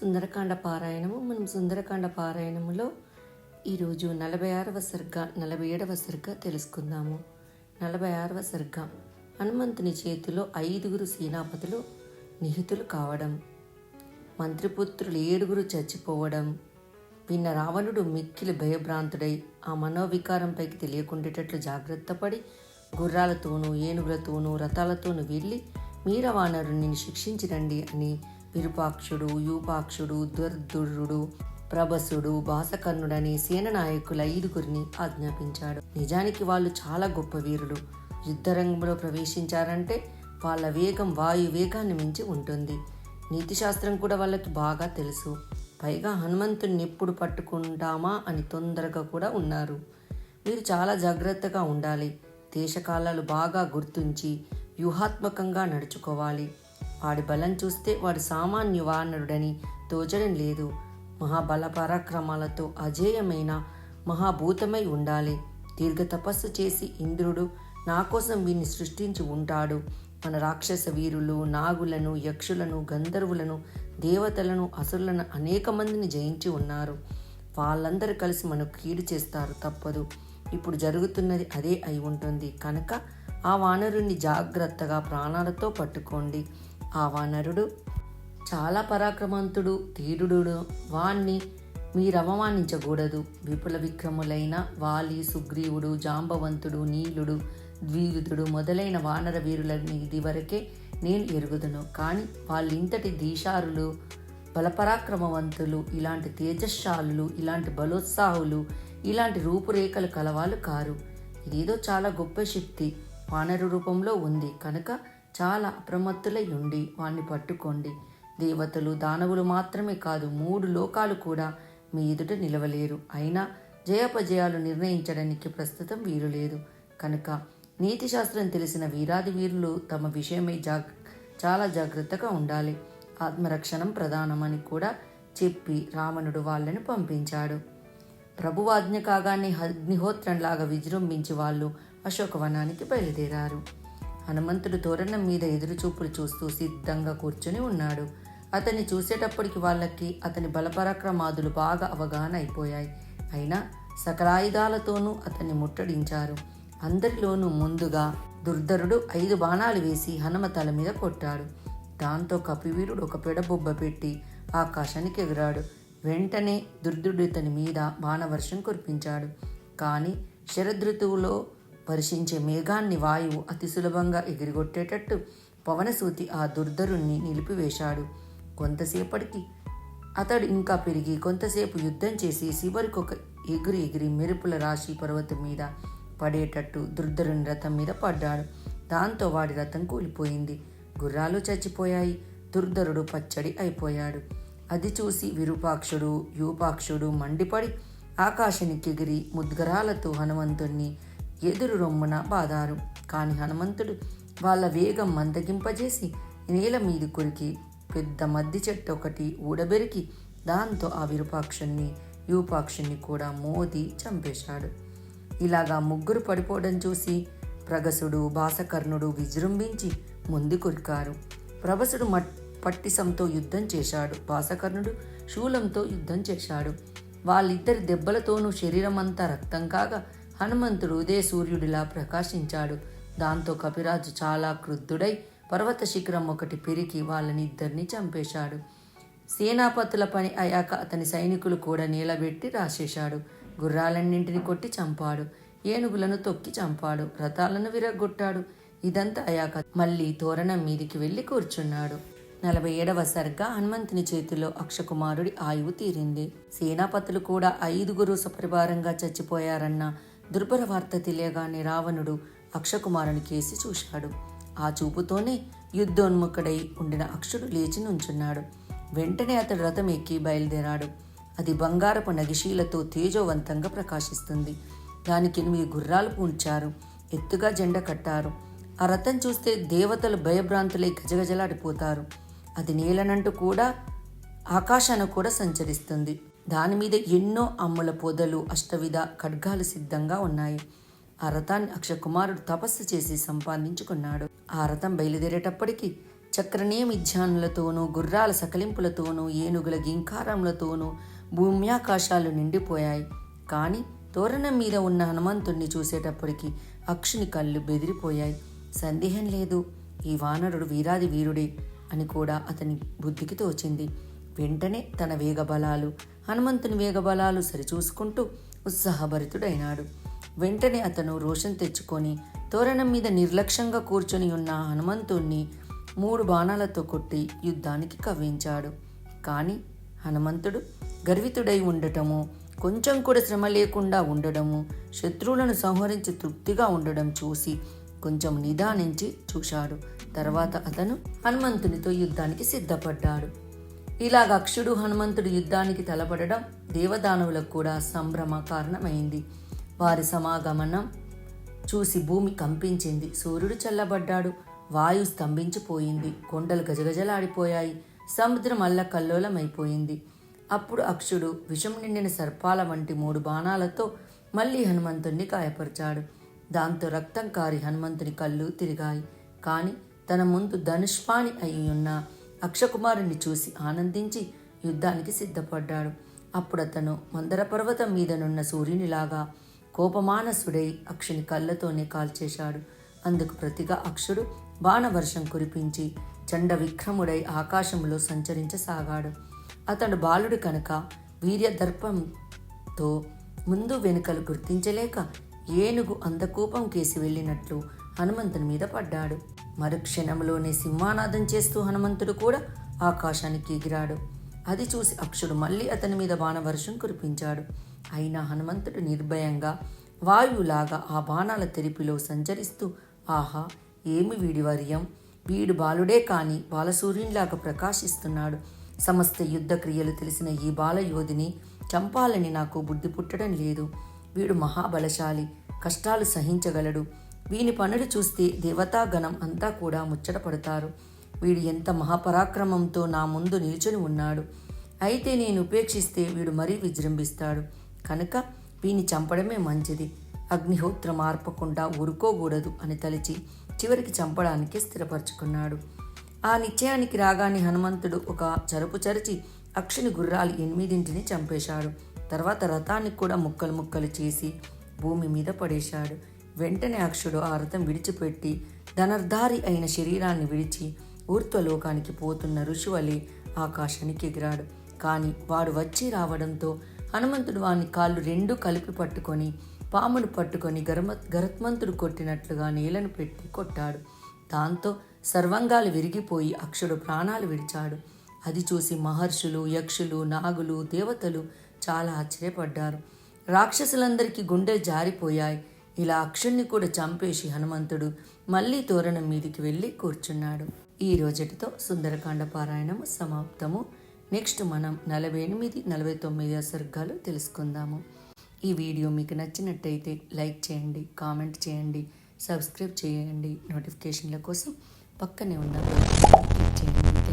సుందరకాండ పారాయణము. మనం సుందరకాండ పారాయణములో ఈరోజు నలభై ఆరవ సర్గ నలభై ఏడవ సర్గ తెలుసుకుందాము. నలభై ఆరవ సర్గ. హనుమంతుని చేతిలో ఐదుగురు సేనాపతులు నిహితులు కావడం మంత్రిపుత్రులు ఏడుగురు చచ్చిపోవడం విన్న రావణుడు మిక్కిలి భయభ్రాంతుడై ఆ మనోవికారంపైకి తెలియకుండేటట్లు జాగ్రత్త పడి గుర్రాలతోనూ ఏనుగులతోనూ రథాలతోనూ వెళ్ళి మీరవానరుని శిక్షించిరండి అని విరూపాక్షుడు యూపాక్షుడు దుర్దుర్రుడు ప్రభసుడు భాసకర్ణుడని సేననాయకుల ఐదుగురిని ఆజ్ఞాపించాడు. నిజానికి వాళ్ళు చాలా గొప్ప వీరులు. యుద్ధరంగంలో ప్రవేశించారంటే వాళ్ళ వేగం వాయు వేగాన్ని మించి ఉంటుంది. నీతిశాస్త్రం కూడా వాళ్ళకి బాగా తెలుసు. పైగా హనుమంతుడిని ఎప్పుడు పట్టుకుంటామా అని తొందరగా కూడా ఉన్నారు. మీరు చాలా జాగ్రత్తగా ఉండాలి. దేశకాలాలు బాగా గుర్తుంచి వ్యూహాత్మకంగా నడుచుకోవాలి. వాడి బలం చూస్తే వాడు సామాన్య వానరుడని తోచడం లేదు. మహాబల పరాక్రమాలతో అజేయమైన మహాభూతమై ఉండాలి. దీర్ఘ తపస్సు చేసి ఇంద్రుడు నా కోసం వీరిని సృష్టించి ఉంటాడు. మన రాక్షస వీరులు నాగులను యక్షులను గంధర్వులను దేవతలను అసురులను అనేక మందిని జయించి ఉన్నారు. వాళ్ళందరూ కలిసి మనకు కీడు చేస్తారు. తప్పదు. ఇప్పుడు జరుగుతున్నది అదే అయి ఉంటుంది. కనుక ఆ వానరుణ్ణి జాగ్రత్తగా ప్రాణాలతో పట్టుకోండి. ఆ వానరుడు చాలా పరాక్రమంతుడు ధీరుడు వాణ్ణి మీరు అవమానించకూడదు విపుల విక్రములైన వాలి సుగ్రీవుడు జాంబవంతుడు నీలుడు ద్విగుతుడు మొదలైన వానర వీరులని ఇదివరకే నేను ఎరుగుదును. కానీ వాళ్ళింతటి దీశారులు బలపరాక్రమవంతులు ఇలాంటి తేజశాలులు ఇలాంటి బలోత్సాహులు ఇలాంటి రూపురేఖలు కలవాళ్ళు కారు. ఇదేదో చాలా గొప్ప శక్తి. వానరు రూపంలో ఉంది. కనుక చాలా అప్రమత్తులై ఉండి వాణ్ణి పట్టుకోండి. దేవతలు దానవులు మాత్రమే కాదు మూడు లోకాలు కూడా మీ ఎదుట నిలవలేరు. అయినా జయాపజయాలు నిర్ణయించడానికి ప్రస్తుతం వీరు లేదు. కనుక నీతి శాస్త్రం తెలిసిన వీరాది వీరులు తమ విషయమై జాగ్ చాలా జాగ్రత్తగా ఉండాలి. ఆత్మరక్షణం ప్రధానమని కూడా చెప్పి రావణుడు వాళ్ళని పంపించాడు. ప్రభువాజ్ఞ కాగానే అగ్నిహోత్రంలాగా విజృంభించి వాళ్ళు అశోకవనానికి బయలుదేరారు. హనుమంతుడు తోరణం మీద ఎదురుచూపులు చూస్తూ సిద్ధంగా కూర్చుని ఉన్నాడు. అతన్ని చూసేటప్పటికి వాళ్ళకి అతని బలపరాక్రమాదులు బాగా అవగాహన అయిపోయాయి అయినా సకలాయుధాలతోనూ అతన్ని ముట్టడించారు. అందరిలోనూ ముందుగా దుర్ధరుడు ఐదు బాణాలు వేసి హనుమ తల మీద కొట్టాడు. దాంతో కపివీరుడు ఒక పెడబొబ్బ పెట్టి ఆకాశానికి ఎగిరాడు. వెంటనే దుర్ధుడు ఇతని మీద బాణవర్షం కురిపించాడు. కానీ శరదృతువులో వర్షించే మేఘాన్ని వాయువు అతి సులభంగా ఎగిరిగొట్టేటట్టు పవనసూతి ఆ దుర్ధరుణ్ణి నిలిపివేశాడు. కొంతసేపటికి అతడు ఇంకా పెరిగి కొంతసేపు యుద్ధం చేసి శివరికి ఒక ఎగిరి ఎగిరి మెరుపుల రాశి పర్వతం మీద పడేటట్టు దుర్ధరుని రథం మీద పడ్డాడు. దాంతో వాడి రథం కూలిపోయింది. గుర్రాలు చచ్చిపోయాయి. దుర్ధరుడు పచ్చడి అయిపోయాడు. అది చూసి విరూపాక్షుడు యూపాక్షుడు మండిపడి ఆకాశానికి ఎగిరి ముద్గరాలతో హనుమంతుణ్ణి ఎదురు రొమ్మున బాదారు. కాని హనుమంతుడు వాళ్ళ వేగం మందగింపజేసి నేల మీద కొరికి పెద్ద మద్ది చెట్టు ఒకటి ఊడబెరికి దాంతో ఆ విరూపాక్షుణ్ణి యూపాక్షుణ్ణి కూడా మోది చంపేశాడు. ఇలాగా ముగ్గురు పడిపోవడం చూసి ప్రగసుడు భాసకర్ణుడు విజృంభించి ముందు కురికారు. ప్రభసుడు మట్ పట్టిసంతో యుద్ధం చేశాడు. భాసకర్ణుడు శూలంతో యుద్ధం చేశాడు. వాళ్ళిద్దరి దెబ్బలతోనూ శరీరమంతా రక్తం కాగా హనుమంతుడు ఉదయ సూర్యుడిలా ప్రకాశించాడు. దాంతో కపిరాజు చాలా క్రుద్ధుడై పర్వత శిఖరం ఒకటి పెరిగి వాళ్ళని ఇద్దరిని చంపేశాడు. సేనాపతుల పని అయ్యాక అతని సైనికులు కూడా నీలబెట్టి రాసేశాడు. గుర్రాలన్నింటిని కొట్టి చంపాడు. ఏనుగులను తొక్కి చంపాడు. రథాలను విరగొట్టాడు ఇదంతా అయ్యాక మళ్ళీ తోరణం మీదికి వెళ్ళి కూర్చున్నాడు. నలభై ఏడవ సరిగ్గా హనుమంతుని చేతిలో అక్షకుమారుడి ఆయువు తీరింది. సేనాపతులు కూడా ఐదుగురు సపరివారంగా చచ్చిపోయారన్న దుర్భర వార్త తెలియగానే రావణుడు అక్షకుమారుని కేసి చూశాడు. ఆ చూపుతోనే యుద్ధోన్ముఖుడై ఉండిన అక్షుడు లేచి నుంచున్నాడు. వెంటనే అతడు రథం ఎక్కి బయలుదేరాడు. అది బంగారపు నగిశీలతో తేజోవంతంగా ప్రకాశిస్తుంది. దానికి ఎనిమిది గుర్రాలు పూడ్చారు. ఎత్తుగా జెండ కట్టారు. ఆ రథం చూస్తే దేవతలు భయభ్రాంతులై గజగజలాడిపోతారు. అది నేలనంటూ కూడా ఆకాశాన కూడా సంచరిస్తుంది. దాని మీద ఎన్నో అమ్ముల పొదలు అష్టవిధ ఖడ్గాలు సిద్ధంగా ఉన్నాయి. ఆ రథాన్ని అక్షకుమారుడు తపస్సు చేసి సంపాదించుకున్నాడు. ఆ రథం బయలుదేరేటప్పటికీ చక్రనియమిధ్యానులతోనూ గుర్రాల సకలింపులతోనూ ఏనుగుల గింకారములతోనూ భూమ్యాకాశాలు నిండిపోయాయి. కానీ తోరణం మీద ఉన్న హనుమంతుణ్ణి చూసేటప్పటికి అక్షుని కళ్ళు బెదిరిపోయాయి. సందేహం లేదు. ఈ వానరుడు వీరాది వీరుడే అని కూడా అతని బుద్ధికి తోచింది. వెంటనే తన వేగబలాలు హనుమంతుని వేగబలాలు సరిచూసుకుంటూ ఉత్సాహభరితుడైనాడు. వెంటనే అతను రోషం తెచ్చుకొని తోరణం మీద నిర్లక్ష్యంగా కూర్చొని ఉన్న హనుమంతుణ్ణి మూడు బాణాలతో కొట్టి యుద్ధానికి కవ్వించాడు. కానీ హనుమంతుడు గర్వితుడై ఉండటము కొంచెం కూడా శ్రమ లేకుండా ఉండడము శత్రువులను సంహరించి తృప్తిగా ఉండడం చూసి కొంచెం నిదానించి చూశాడు. తర్వాత అతను హనుమంతునితో యుద్ధానికి సిద్ధపడ్డాడు. ఇలాగ అక్షుడు హనుమంతుడు యుద్ధానికి తలపడడం దేవదానవులకు కూడా సంభ్రమ కారణమైంది. వారి సమాగమనం చూసి భూమి కంపించింది. సూర్యుడు చల్లబడ్డాడు. వాయు స్తంభించిపోయింది. కొండలు గజగజలాడిపోయాయి. సముద్రం అల్ల కల్లోలమైపోయింది అప్పుడు అక్షుడు విషం నిండిన సర్పాల వంటి మూడు బాణాలతో మళ్ళీ హనుమంతుణ్ణి గాయపరిచాడు. దాంతో రక్తం కారి హనుమంతుని కళ్ళు తిరిగాయి. కానీ తన ముందు ధనుష్పాణి అయి ఉన్న అక్షకుమారుని చూసి ఆనందించి యుద్ధానికి సిద్ధపడ్డాడు. అప్పుడు అతను మందర పర్వతం మీదనున్న సూర్యునిలాగా కోపమానసుడై అక్షుని కళ్ళతోనే కాల్చేశాడు. అందుకు ప్రతిగా అక్షుడు బాణవర్షం కురిపించి చండ విక్రముడై ఆకాశంలో సంచరించసాగాడు. అతడు బాలుడు కనుక వీర్యదర్పంతో ముందు వెనుకలు గుర్తించలేక ఏనుగు అందకూపం కేసి వెళ్ళినట్లు హనుమంతుని మీద పడ్డాడు. మరుక్షణంలోనే సింహానాదం చేస్తూ హనుమంతుడు కూడా ఆకాశానికి ఎగిరాడు అది చూసి అక్షుడు మళ్ళీ అతని మీద బాణవర్షం కురిపించాడు. అయినా హనుమంతుడు నిర్భయంగా వాయువులాగా ఆ బాణాల తెరిపిలో సంచరిస్తూ ఆహా ఏమి వీడి వర్యం? వీడు బాలుడే కాని బాలసూర్యునిలాగా ప్రకాశిస్తున్నాడు. సమస్త యుద్ధ క్రియలు తెలిసిన ఈ బాలయోధిని చంపాలని నాకు బుద్ధి పుట్టడం లేదు. వీడు మహాబలశాలి కష్టాలు సహించగలడు. వీని పనులు చూస్తే దేవతాగణం అంతా కూడా ముచ్చటపడతారు వీడు ఎంత మహాపరాక్రమంతో నా ముందు నిల్చొని ఉన్నాడు. అయితే నేను ఉపేక్షిస్తే వీడు మరీ విజృంభిస్తాడు. కనుక వీని చంపడమే మంచిది. అగ్నిహోత్రం మార్పకుండా ఊరుకోకూడదు అని తలిచి చివరికి చంపడానికి స్థిరపరచుకున్నాడు. ఆ నిశ్చయానికి రాగానే హనుమంతుడు ఒక చరుపు చరిచి అక్షుని గుర్రాలు ఎనిమిదింటిని చంపేశాడు. తర్వాత రథాన్ని కూడా ముక్కలు ముక్కలు చేసి భూమి మీద పడేశాడు. వెంటనే అక్షుడు ఆ రథం విడిచిపెట్టి ధనర్ధారి అయిన శరీరాన్ని విడిచి ఊర్ధ్వలోకానికి పోతున్న ఋషువలి ఆకాశానికి ఎగిరాడు. కానీ వాడు వచ్చి రావడంతో హనుమంతుడు వాని కాళ్ళు రెండు కలిపి పట్టుకొని పామును పట్టుకొని గరమ గరత్మంతుడు కొట్టినట్లుగా నేలను పెట్టి కొట్టాడు. దాంతో సర్వంగాలు విరిగిపోయి అక్షుడు ప్రాణాలు విడిచాడు. అది చూసి మహర్షులు యక్షులు నాగులు దేవతలు చాలా ఆశ్చర్యపడ్డారు. రాక్షసులందరికీ గుండెలు జారిపోయాయి. ఇలా అక్షుణ్ణి కూడా చంపేసి హనుమంతుడు మళ్ళీ తోరణం మీదికి వెళ్ళి కూర్చున్నాడు. ఈ రోజుటితో సుందరకాండ పారాయణము సమాప్తము. నెక్స్ట్ మనం నలభై ఎనిమిది నలభై తొమ్మిది సర్గాలు తెలుసుకుందాము. ఈ వీడియో మీకు నచ్చినట్టయితే లైక్ చేయండి కామెంట్ చేయండి సబ్స్క్రైబ్ చేయండి. నోటిఫికేషన్ల కోసం పక్కనే ఉన్న చేయండి.